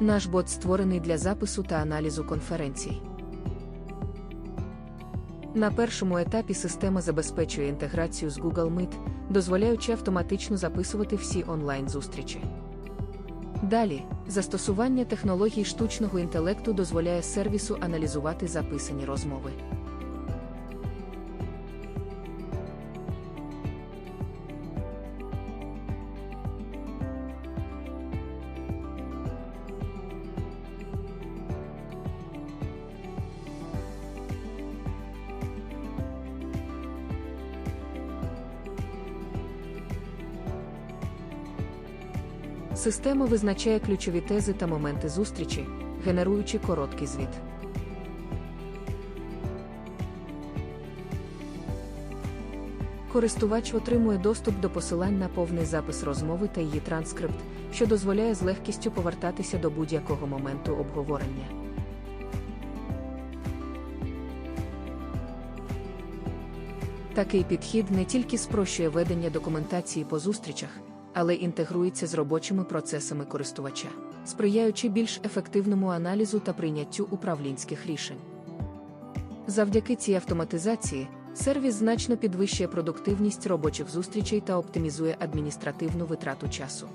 Наш бот створений для запису та аналізу конференцій. На першому етапі система забезпечує інтеграцію з Google Meet, дозволяючи автоматично записувати всі онлайн-зустрічі. Далі, застосування технологій штучного інтелекту дозволяє сервісу аналізувати записані розмови. Система визначає ключові тези та моменти зустрічі, генеруючи короткий звіт. Користувач отримує доступ до посилань на повний запис розмови та її транскрипт, що дозволяє з легкістю повертатися до будь-якого моменту обговорення. Такий підхід не тільки спрощує ведення документації по зустрічах, але інтегрується з робочими процесами користувача, сприяючи більш ефективному аналізу та прийняттю управлінських рішень. Завдяки цій автоматизації сервіс значно підвищує продуктивність робочих зустрічей та оптимізує адміністративну витрату часу.